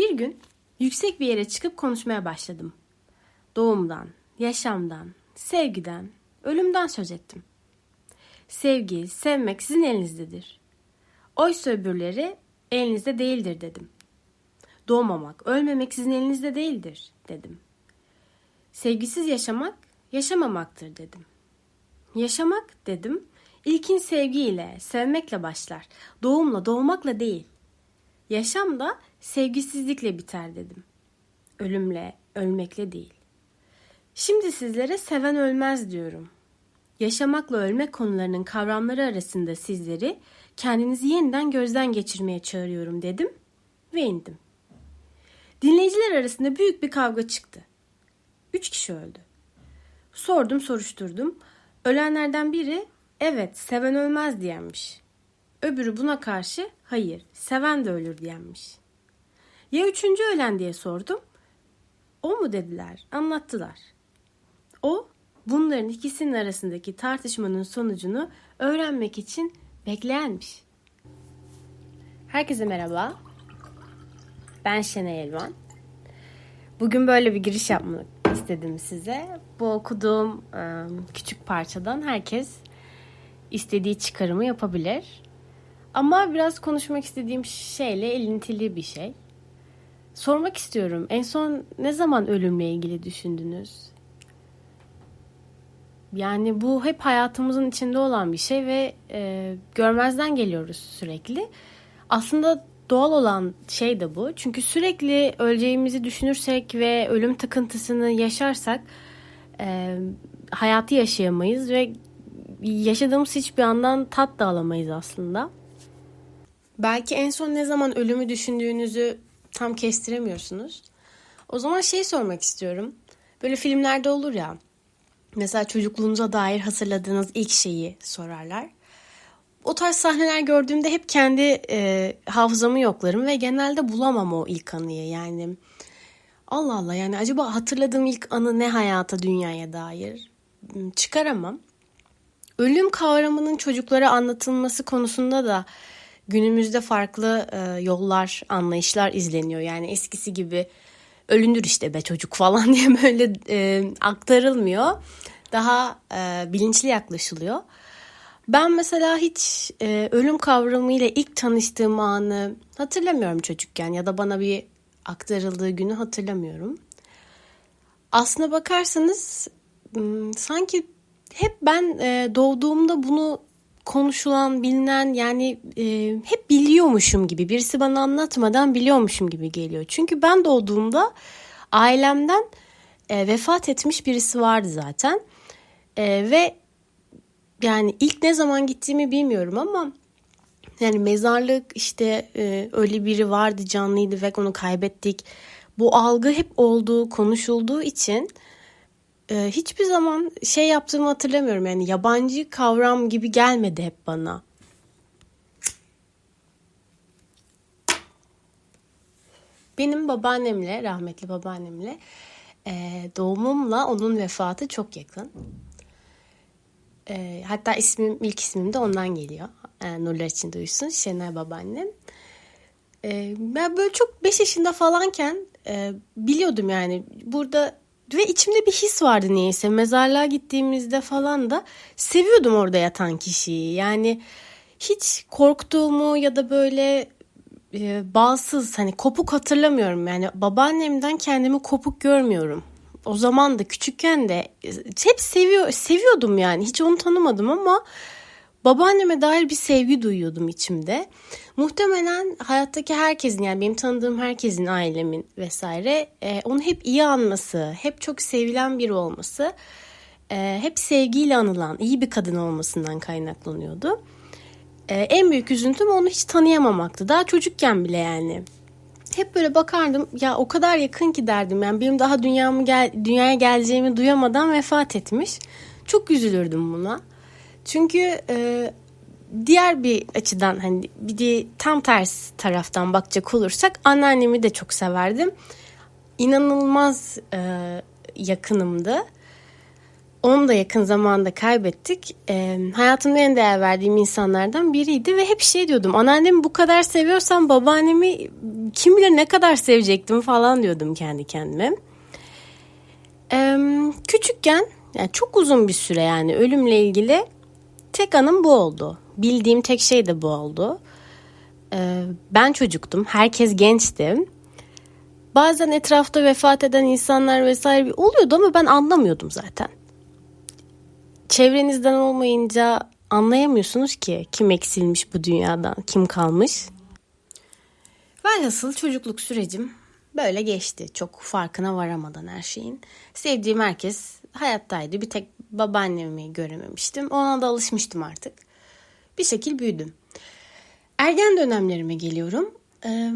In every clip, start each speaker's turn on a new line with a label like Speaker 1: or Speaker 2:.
Speaker 1: Bir gün yüksek bir yere çıkıp konuşmaya başladım. Doğumdan, yaşamdan, sevgiden, ölümden söz ettim. Sevgi, sevmek sizin elinizdedir. Oysa öbürleri elinizde değildir dedim. Doğmamak, ölmemek sizin elinizde değildir dedim. Sevgisiz yaşamak, yaşamamaktır dedim. Yaşamak dedim, ilkin sevgiyle, sevmekle başlar. Doğumla, doğmakla değil. Yaşam da sevgisizlikle biter dedim. Ölümle, ölmekle değil. Şimdi sizlere seven ölmez diyorum. Yaşamakla ölmek konularının kavramları arasında sizleri kendinizi yeniden gözden geçirmeye çağırıyorum dedim ve indim. Dinleyiciler arasında büyük bir kavga çıktı. Üç kişi öldü. Sordum soruşturdum. Ölenlerden biri evet seven ölmez diyenmiş. Öbürü buna karşı hayır seven de ölür diyenmiş. Ya üçüncü ölen diye sordum. O mu dediler anlattılar. O bunların ikisinin arasındaki tartışmanın sonucunu öğrenmek için bekleyenmiş. Herkese merhaba. Ben Şenay Elvan. Bugün böyle bir giriş yapmak istedim size. Bu okuduğum e, küçük parçadan herkes istediği çıkarımı yapabilir. Ama biraz konuşmak istediğim şeyle elintili bir şey. Sormak istiyorum. En son ne zaman ölümle ilgili düşündünüz? Yani bu hep hayatımızın içinde olan bir şey ve e, görmezden geliyoruz sürekli. Aslında doğal olan şey de bu. Çünkü sürekli öleceğimizi düşünürsek ve ölüm takıntısını yaşarsak e, hayatı yaşayamayız ve yaşadığımız hiçbir andan tat da alamayız aslında. Belki en son ne zaman ölümü düşündüğünüzü tam kestiremiyorsunuz. O zaman şey sormak istiyorum. Böyle filmlerde olur ya. Mesela çocukluğunuza dair hatırladığınız ilk şeyi sorarlar. O tarz sahneler gördüğümde hep kendi e, hafızamı yoklarım ve genelde bulamam o ilk anıyı. Yani Allah Allah yani acaba hatırladığım ilk anı ne hayata dünyaya dair hmm, çıkaramam. Ölüm kavramının çocuklara anlatılması konusunda da günümüzde farklı e, yollar, anlayışlar izleniyor. Yani eskisi gibi ölünür işte be çocuk falan diye böyle e, aktarılmıyor. Daha e, bilinçli yaklaşılıyor. Ben mesela hiç e, ölüm kavramıyla ilk tanıştığım anı hatırlamıyorum çocukken ya da bana bir aktarıldığı günü hatırlamıyorum. Aslına bakarsanız sanki hep ben e, doğduğumda bunu konuşulan, bilinen yani e, hep biliyormuşum gibi. Birisi bana anlatmadan biliyormuşum gibi geliyor. Çünkü ben doğduğumda ailemden e, vefat etmiş birisi vardı zaten. E, ve yani ilk ne zaman gittiğimi bilmiyorum ama yani mezarlık işte e, öyle biri vardı canlıydı ve onu kaybettik. Bu algı hep olduğu konuşulduğu için e, hiçbir zaman şey yaptığımı hatırlamıyorum. Yani yabancı kavram gibi gelmedi hep bana. Benim babaannemle, rahmetli babaannemle e, doğumumla onun vefatı çok yakın. E, hatta ismim, ilk ismim de ondan geliyor. E, nurlar için duysun. Şenay babaannem. E, ben böyle çok 5 yaşında falanken e, biliyordum yani burada ve içimde bir his vardı niyeyse. Mezarlığa gittiğimizde falan da seviyordum orada yatan kişiyi. Yani hiç korktuğumu ya da böyle e, bağsız hani kopuk hatırlamıyorum. Yani babaannemden kendimi kopuk görmüyorum. O zaman da küçükken de e, hep seviyor seviyordum yani. Hiç onu tanımadım ama babaanneme dair bir sevgi duyuyordum içimde. Muhtemelen hayattaki herkesin yani benim tanıdığım herkesin ailemin vesaire e, onu hep iyi anması, hep çok sevilen biri olması, e, hep sevgiyle anılan iyi bir kadın olmasından kaynaklanıyordu. E, en büyük üzüntüm onu hiç tanıyamamaktı. Daha çocukken bile yani. Hep böyle bakardım ya o kadar yakın ki derdim yani benim daha dünyamı gel dünyaya geleceğimi duyamadan vefat etmiş. Çok üzülürdüm buna. Çünkü e, diğer bir açıdan hani bir de tam ters taraftan bakacak olursak anneannemi de çok severdim. İnanılmaz e, yakınımdı. onu da yakın zamanda kaybettik. E, hayatımda en değer verdiğim insanlardan biriydi ve hep şey diyordum. Anneannemi bu kadar seviyorsam babaannemi kim bilir ne kadar sevecektim falan diyordum kendi kendime. E, küçükken yani çok uzun bir süre yani ölümle ilgili tek anım bu oldu. Bildiğim tek şey de bu oldu. E, ben çocuktum. Herkes gençti. Bazen etrafta vefat eden insanlar vesaire oluyordu ama ben anlamıyordum zaten çevrenizden olmayınca anlayamıyorsunuz ki kim eksilmiş bu dünyadan, kim kalmış. Velhasıl çocukluk sürecim böyle geçti. Çok farkına varamadan her şeyin. Sevdiğim herkes hayattaydı. Bir tek babaannemi görememiştim. Ona da alışmıştım artık. Bir şekil büyüdüm. Ergen dönemlerime geliyorum. Ee,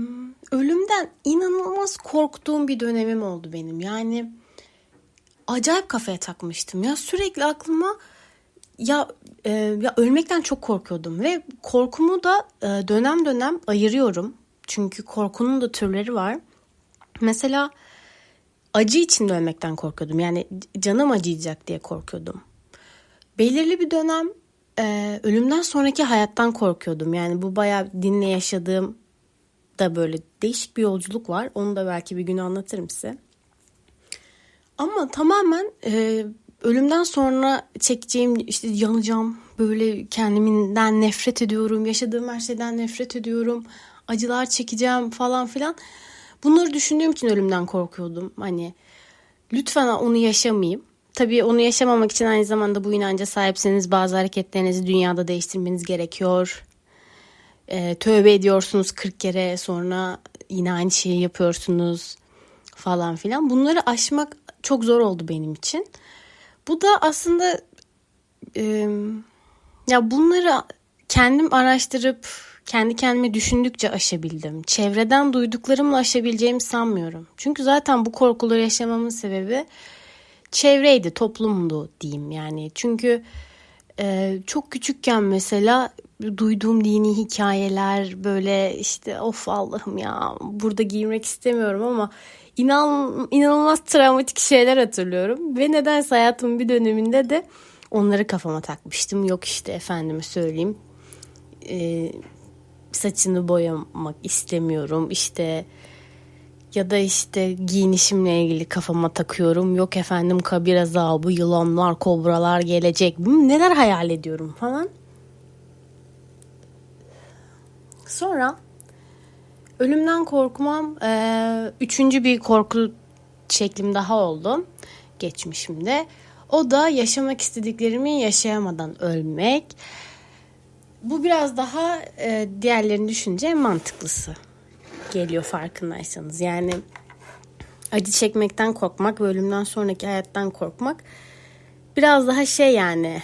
Speaker 1: ölümden inanılmaz korktuğum bir dönemim oldu benim. Yani acayip kafaya takmıştım ya sürekli aklıma ya e, ya ölmekten çok korkuyordum ve korkumu da e, dönem dönem ayırıyorum çünkü korkunun da türleri var mesela acı içinde ölmekten korkuyordum. Yani canım acıyacak diye korkuyordum. Belirli bir dönem e, ölümden sonraki hayattan korkuyordum. Yani bu bayağı dinle yaşadığım da böyle değişik bir yolculuk var. Onu da belki bir gün anlatırım size. Ama tamamen e, ölümden sonra çekeceğim işte yanacağım böyle kendimden nefret ediyorum yaşadığım her şeyden nefret ediyorum. Acılar çekeceğim falan filan bunları düşündüğüm için ölümden korkuyordum. Hani lütfen onu yaşamayayım. Tabii onu yaşamamak için aynı zamanda bu inanca sahipseniz bazı hareketlerinizi dünyada değiştirmeniz gerekiyor. Ee, tövbe ediyorsunuz 40 kere sonra yine aynı şeyi yapıyorsunuz falan filan. Bunları aşmak çok zor oldu benim için. Bu da aslında e, ya bunları kendim araştırıp kendi kendime düşündükçe aşabildim. Çevreden duyduklarımla aşabileceğimi sanmıyorum. Çünkü zaten bu korkuları yaşamamın sebebi çevreydi, toplumdu diyeyim yani. Çünkü e, çok küçükken mesela duyduğum dini hikayeler böyle işte of Allah'ım ya burada giymek istemiyorum ama inan, inanılmaz travmatik şeyler hatırlıyorum. Ve nedense hayatımın bir döneminde de onları kafama takmıştım. Yok işte efendime söyleyeyim e, saçını boyamak istemiyorum. İşte ya da işte giyinişimle ilgili kafama takıyorum. Yok efendim kabir azabı, yılanlar, kobralar gelecek. Neler hayal ediyorum falan. Sonra Ölümden korkmam e, üçüncü bir korku şeklim daha oldu geçmişimde. O da yaşamak istediklerimi yaşayamadan ölmek. Bu biraz daha e, diğerlerini düşünce mantıklısı geliyor farkındaysanız. Yani acı çekmekten korkmak ve ölümden sonraki hayattan korkmak biraz daha şey yani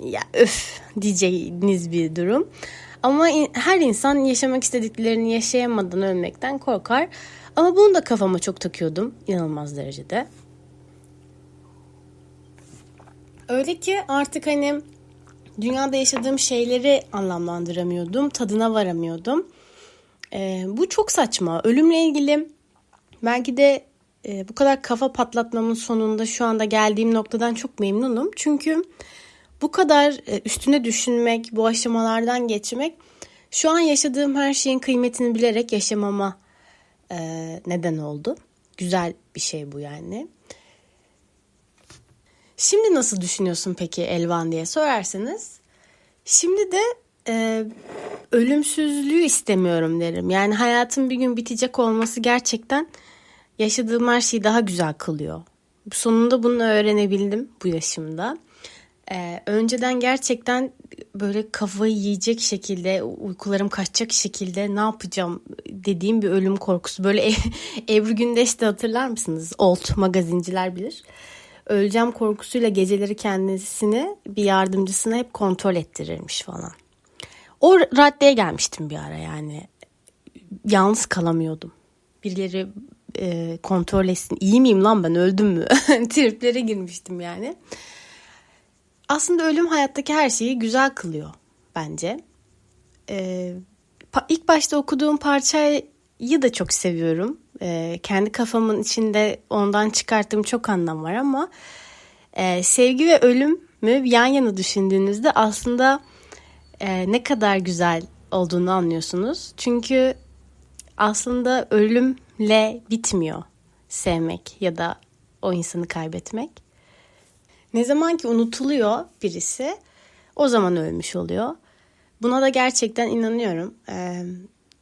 Speaker 1: ya öf diyeceğiniz bir durum. Ama her insan yaşamak istediklerini yaşayamadan ölmekten korkar. Ama bunu da kafama çok takıyordum inanılmaz derecede. Öyle ki artık hani dünyada yaşadığım şeyleri anlamlandıramıyordum, tadına varamıyordum. Ee, bu çok saçma. Ölümle ilgili belki de e, bu kadar kafa patlatmamın sonunda şu anda geldiğim noktadan çok memnunum. Çünkü bu kadar e, üstüne düşünmek, bu aşamalardan geçmek şu an yaşadığım her şeyin kıymetini bilerek yaşamama e, neden oldu. Güzel bir şey bu yani. Şimdi nasıl düşünüyorsun peki Elvan diye sorarsanız. Şimdi de e, ölümsüzlüğü istemiyorum derim. Yani hayatın bir gün bitecek olması gerçekten yaşadığım her şeyi daha güzel kılıyor. Sonunda bunu öğrenebildim bu yaşımda. Ee, önceden gerçekten böyle kafayı yiyecek şekilde, uykularım kaçacak şekilde ne yapacağım dediğim bir ölüm korkusu. Böyle Ebru Gündeş de hatırlar mısınız? Old magazinciler bilir. Öleceğim korkusuyla geceleri kendisini bir yardımcısına hep kontrol ettirirmiş falan. O raddeye gelmiştim bir ara yani. Yalnız kalamıyordum. Birileri e, kontrol etsin. İyi miyim lan ben öldüm mü? Triplere girmiştim yani aslında ölüm hayattaki her şeyi güzel kılıyor bence. Ee, ilk başta okuduğum parçayı da çok seviyorum. Ee, kendi kafamın içinde ondan çıkarttığım çok anlam var ama e, sevgi ve ölüm mü yan yana düşündüğünüzde aslında e, ne kadar güzel olduğunu anlıyorsunuz. Çünkü aslında ölümle bitmiyor sevmek ya da o insanı kaybetmek. Ne zaman ki unutuluyor birisi o zaman ölmüş oluyor. Buna da gerçekten inanıyorum. Ee,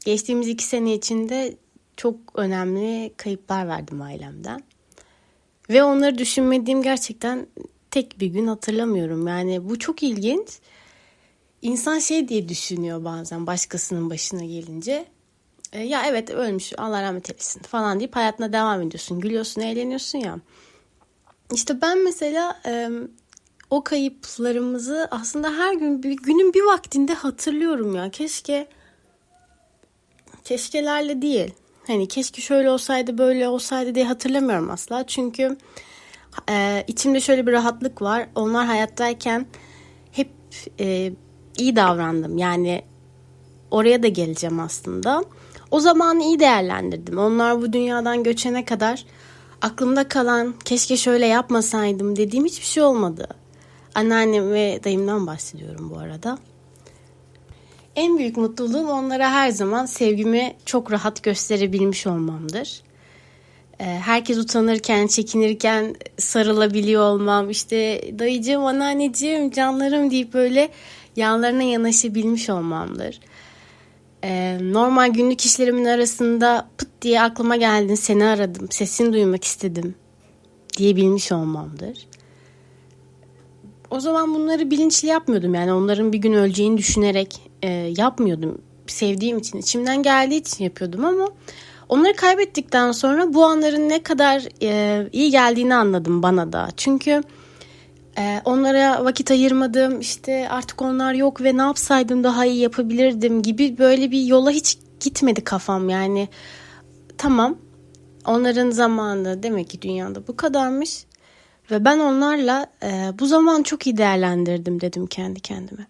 Speaker 1: geçtiğimiz iki sene içinde çok önemli kayıplar verdim ailemden. Ve onları düşünmediğim gerçekten tek bir gün hatırlamıyorum. Yani bu çok ilginç. İnsan şey diye düşünüyor bazen başkasının başına gelince. E, ya evet ölmüş Allah rahmet eylesin falan deyip hayatına devam ediyorsun. Gülüyorsun, eğleniyorsun ya. İşte ben mesela e, o kayıplarımızı aslında her gün bir, günün bir vaktinde hatırlıyorum ya. Keşke keşkelerle değil. Hani keşke şöyle olsaydı böyle olsaydı diye hatırlamıyorum asla. Çünkü e, içimde şöyle bir rahatlık var. Onlar hayattayken hep e, iyi davrandım. Yani oraya da geleceğim aslında. O zamanı iyi değerlendirdim. Onlar bu dünyadan göçene kadar aklımda kalan keşke şöyle yapmasaydım dediğim hiçbir şey olmadı. Anneannem ve dayımdan bahsediyorum bu arada. En büyük mutluluğum onlara her zaman sevgimi çok rahat gösterebilmiş olmamdır. Ee, herkes utanırken, çekinirken sarılabiliyor olmam, işte dayıcığım, anneanneciğim, canlarım deyip böyle yanlarına yanaşabilmiş olmamdır. Ee, normal günlük işlerimin arasında pıt diye aklıma geldin, seni aradım, sesini duymak istedim diyebilmiş olmamdır. O zaman bunları bilinçli yapmıyordum yani onların bir gün öleceğini düşünerek e, yapmıyordum. Sevdiğim için, içimden geldiği için yapıyordum ama onları kaybettikten sonra bu anların ne kadar e, iyi geldiğini anladım bana da. Çünkü e, onlara vakit ayırmadım, işte artık onlar yok ve ne yapsaydım daha iyi yapabilirdim gibi böyle bir yola hiç gitmedi kafam yani. Tamam, onların zamanı demek ki dünyada bu kadarmış ve ben onlarla e, bu zaman çok iyi değerlendirdim dedim kendi kendime.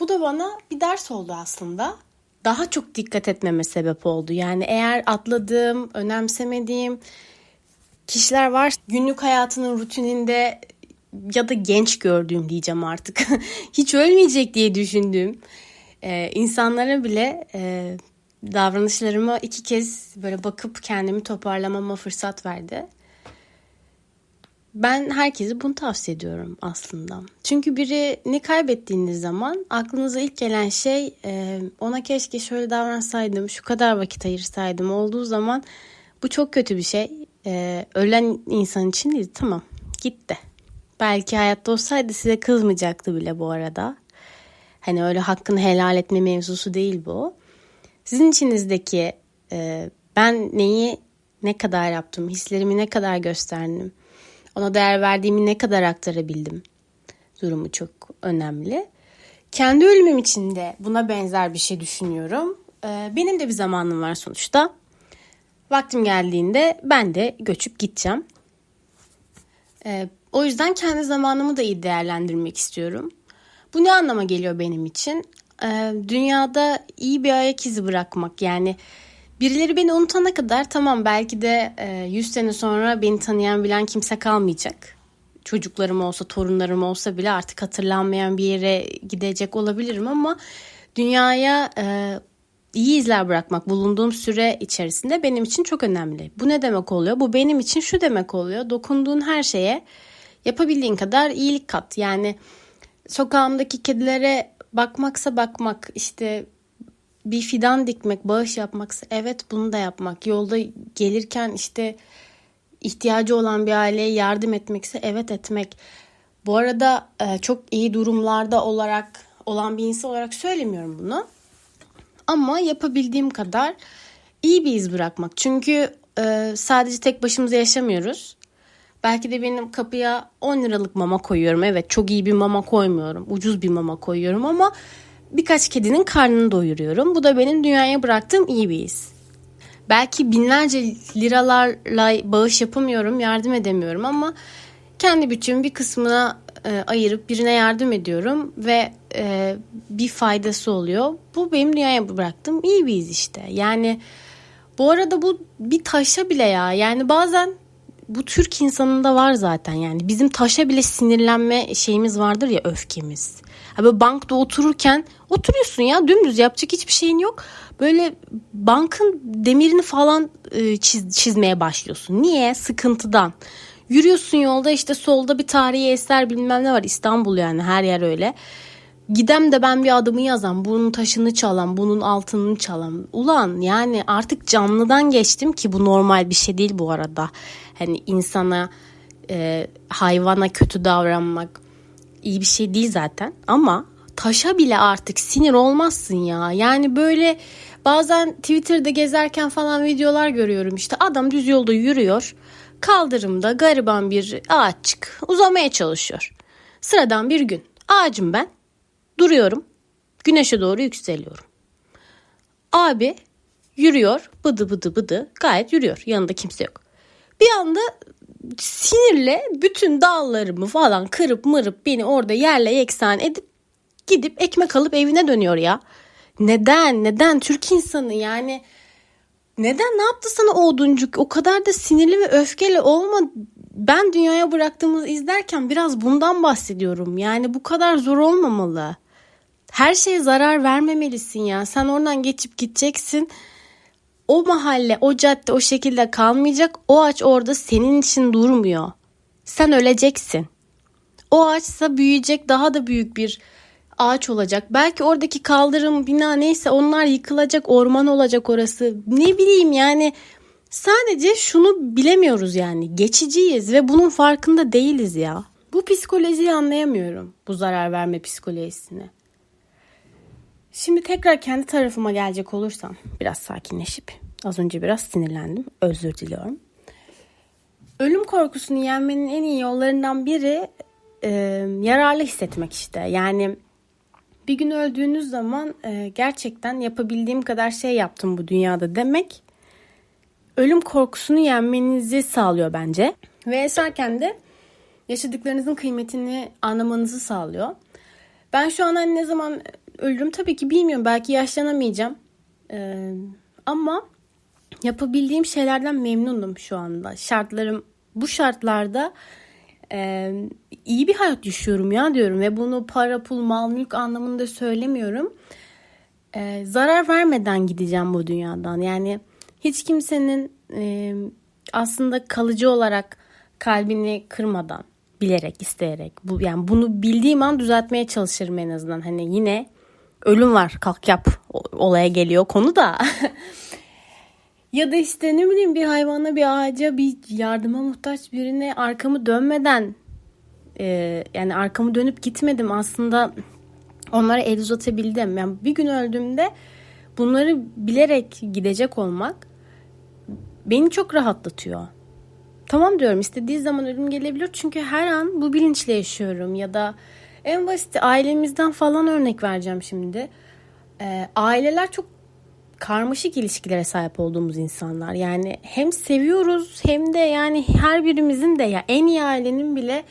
Speaker 1: Bu da bana bir ders oldu aslında. Daha çok dikkat etmeme sebep oldu. Yani eğer atladığım, önemsemediğim kişiler var günlük hayatının rutininde ya da genç gördüğüm diyeceğim artık. Hiç ölmeyecek diye düşündüğüm e, insanlara bile e, davranışlarıma iki kez böyle bakıp kendimi toparlamama fırsat verdi. Ben herkese bunu tavsiye ediyorum aslında. Çünkü birini kaybettiğiniz zaman aklınıza ilk gelen şey e, ona keşke şöyle davransaydım, şu kadar vakit ayırsaydım olduğu zaman bu çok kötü bir şey. E, ölen insan için değil tamam gitti. Belki hayatta olsaydı size kızmayacaktı bile bu arada. Hani öyle hakkını helal etme mevzusu değil bu. Sizin içinizdeki e, ben neyi ne kadar yaptım, hislerimi ne kadar gösterdim, ona değer verdiğimi ne kadar aktarabildim durumu çok önemli. Kendi ölümüm için de buna benzer bir şey düşünüyorum. Ee, benim de bir zamanım var sonuçta. Vaktim geldiğinde ben de göçüp gideceğim. Ee, o yüzden kendi zamanımı da iyi değerlendirmek istiyorum. Bu ne anlama geliyor benim için? Ee, dünyada iyi bir ayak izi bırakmak yani Birileri beni unutana kadar tamam belki de 100 e, sene sonra beni tanıyan bilen kimse kalmayacak. Çocuklarım olsa, torunlarım olsa bile artık hatırlanmayan bir yere gidecek olabilirim ama dünyaya e, iyi izler bırakmak bulunduğum süre içerisinde benim için çok önemli. Bu ne demek oluyor? Bu benim için şu demek oluyor. Dokunduğun her şeye yapabildiğin kadar iyilik kat. Yani sokağımdaki kedilere bakmaksa bakmak, işte bir fidan dikmek, bağış yapmaksa evet bunu da yapmak. Yolda gelirken işte ihtiyacı olan bir aileye yardım etmekse evet etmek. Bu arada e, çok iyi durumlarda olarak olan bir insan olarak söylemiyorum bunu. Ama yapabildiğim kadar iyi bir iz bırakmak. Çünkü e, sadece tek başımıza yaşamıyoruz. Belki de benim kapıya 10 liralık mama koyuyorum. Evet çok iyi bir mama koymuyorum. Ucuz bir mama koyuyorum ama birkaç kedinin karnını doyuruyorum. Bu da benim dünyaya bıraktığım iyi bir his. Belki binlerce liralarla bağış yapamıyorum, yardım edemiyorum ama kendi bütçümün bir kısmına e, ayırıp birine yardım ediyorum ve e, bir faydası oluyor. Bu benim dünyaya bıraktığım iyi bir iz işte. Yani bu arada bu bir taşa bile ya. Yani bazen bu Türk insanında var zaten yani. Bizim taşa bile sinirlenme şeyimiz vardır ya öfkemiz. Böyle bankta otururken oturuyorsun ya dümdüz yapacak hiçbir şeyin yok. Böyle bankın demirini falan e, çiz, çizmeye başlıyorsun. Niye? Sıkıntıdan. Yürüyorsun yolda işte solda bir tarihi eser bilmem ne var İstanbul yani her yer öyle. Gidem de ben bir adımı yazan, bunun taşını çalan, bunun altını çalan. Ulan yani artık canlıdan geçtim ki bu normal bir şey değil bu arada. Hani insana, e, hayvana kötü davranmak iyi bir şey değil zaten. Ama taşa bile artık sinir olmazsın ya. Yani böyle bazen Twitter'da gezerken falan videolar görüyorum. İşte adam düz yolda yürüyor. Kaldırımda gariban bir ağaççık uzamaya çalışıyor. Sıradan bir gün. Ağacım ben. Duruyorum. Güneşe doğru yükseliyorum. Abi yürüyor. Bıdı bıdı bıdı. Gayet yürüyor. Yanında kimse yok. Bir anda sinirle bütün dallarımı falan kırıp mırıp beni orada yerle yeksan edip gidip ekmek alıp evine dönüyor ya. Neden? Neden? Türk insanı yani neden ne yaptı sana o oduncuk? O kadar da sinirli ve öfkeli olma. Ben dünyaya bıraktığımız izlerken biraz bundan bahsediyorum. Yani bu kadar zor olmamalı. Her şeye zarar vermemelisin ya. Sen oradan geçip gideceksin. O mahalle, o cadde o şekilde kalmayacak. O ağaç orada senin için durmuyor. Sen öleceksin. O ağaçsa büyüyecek daha da büyük bir ağaç olacak. Belki oradaki kaldırım, bina neyse onlar yıkılacak, orman olacak orası. Ne bileyim yani sadece şunu bilemiyoruz yani. Geçiciyiz ve bunun farkında değiliz ya. Bu psikolojiyi anlayamıyorum. Bu zarar verme psikolojisini. Şimdi tekrar kendi tarafıma gelecek olursam biraz sakinleşip az önce biraz sinirlendim. Özür diliyorum. Ölüm korkusunu yenmenin en iyi yollarından biri e, yararlı hissetmek işte. Yani bir gün öldüğünüz zaman e, gerçekten yapabildiğim kadar şey yaptım bu dünyada demek ölüm korkusunu yenmenizi sağlıyor bence. Ve eserken de yaşadıklarınızın kıymetini anlamanızı sağlıyor. Ben şu an hani ne zaman ölürüm tabii ki bilmiyorum. Belki yaşlanamayacağım. Ee, ama yapabildiğim şeylerden memnunum şu anda. Şartlarım bu şartlarda e, iyi bir hayat yaşıyorum ya diyorum ve bunu para pul mal mülk anlamında söylemiyorum. E, zarar vermeden gideceğim bu dünyadan. Yani hiç kimsenin e, aslında kalıcı olarak kalbini kırmadan bilerek isteyerek bu yani bunu bildiğim an düzeltmeye çalışırım en azından hani yine ölüm var kalk yap olaya geliyor konu da. Ya da işte ne bileyim bir hayvana bir ağaca bir yardıma muhtaç birine arkamı dönmeden e, yani arkamı dönüp gitmedim. Aslında onlara el uzatabildim yani bir gün öldüğümde bunları bilerek gidecek olmak beni çok rahatlatıyor. Tamam diyorum istediği zaman ölüm gelebilir. Çünkü her an bu bilinçle yaşıyorum ya da en basit ailemizden falan örnek vereceğim şimdi. Ee, aileler çok karmaşık ilişkilere sahip olduğumuz insanlar. Yani hem seviyoruz hem de yani her birimizin de ya en iyi ailenin bile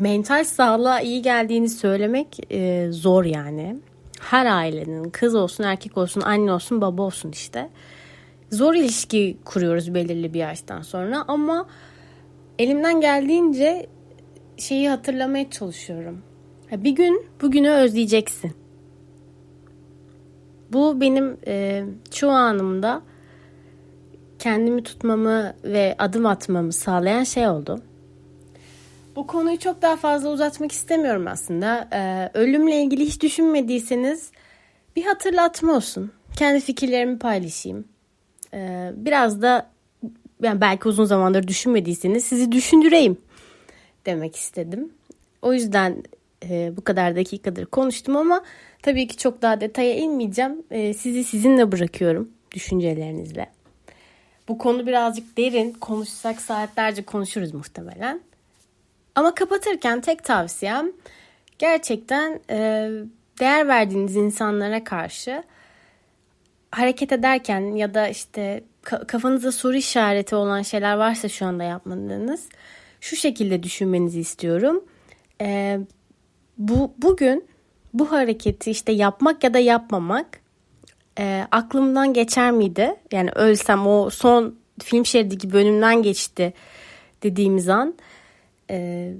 Speaker 1: mental sağlığa iyi geldiğini söylemek e, zor yani. Her ailenin kız olsun erkek olsun anne olsun baba olsun işte. Zor ilişki kuruyoruz belirli bir yaştan sonra ama elimden geldiğince şeyi hatırlamaya çalışıyorum. Bir gün bugünü özleyeceksin. Bu benim e, çoğu anımda kendimi tutmamı ve adım atmamı sağlayan şey oldu. Bu konuyu çok daha fazla uzatmak istemiyorum aslında. Ee, ölümle ilgili hiç düşünmediyseniz bir hatırlatma olsun. Kendi fikirlerimi paylaşayım. Ee, biraz da yani belki uzun zamandır düşünmediyseniz sizi düşündüreyim demek istedim. O yüzden e, bu kadar dakikadır konuştum ama tabii ki çok daha detaya inmeyeceğim. E, sizi sizinle bırakıyorum düşüncelerinizle. Bu konu birazcık derin. Konuşsak saatlerce konuşuruz muhtemelen. Ama kapatırken tek tavsiyem gerçekten e, değer verdiğiniz insanlara karşı hareket ederken ya da işte kafanızda soru işareti olan şeyler varsa şu anda yapmadığınız şu şekilde düşünmenizi istiyorum. Ee, bu bugün bu hareketi işte yapmak ya da yapmamak e, aklımdan geçer miydi? Yani ölsem o son film şeridi gibi önümden geçti dediğimiz an e,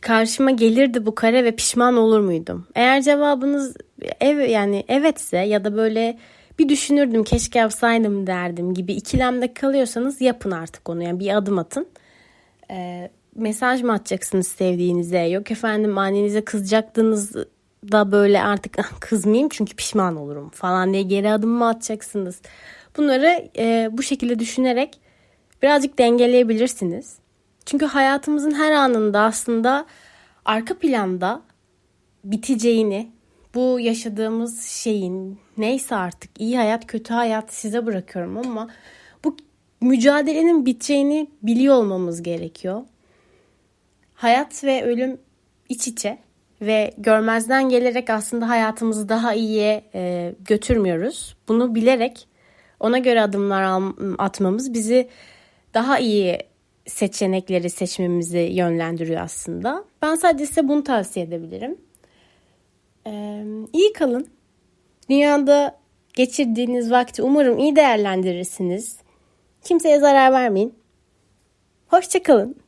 Speaker 1: karşıma gelirdi bu kare ve pişman olur muydum? Eğer cevabınız ev yani evetse ya da böyle bir düşünürdüm keşke yapsaydım derdim gibi ikilemde kalıyorsanız yapın artık onu yani bir adım atın. E, mesaj mı atacaksınız sevdiğinize yok efendim annenize kızacaktınız da böyle artık "Ah, kızmayayım çünkü pişman olurum falan diye geri adım mı atacaksınız? Bunları e, bu şekilde düşünerek birazcık dengeleyebilirsiniz. Çünkü hayatımızın her anında aslında arka planda biteceğini, bu yaşadığımız şeyin neyse artık iyi hayat kötü hayat size bırakıyorum ama mücadelenin biteceğini biliyor olmamız gerekiyor. Hayat ve ölüm iç içe ve görmezden gelerek aslında hayatımızı daha iyiye e, götürmüyoruz. Bunu bilerek ona göre adımlar atmamız bizi daha iyi seçenekleri seçmemizi yönlendiriyor aslında. Ben sadece size bunu tavsiye edebilirim. Ee, iyi kalın. Dünyada geçirdiğiniz vakti umarım iyi değerlendirirsiniz. Kimseye zarar vermeyin. Hoşçakalın.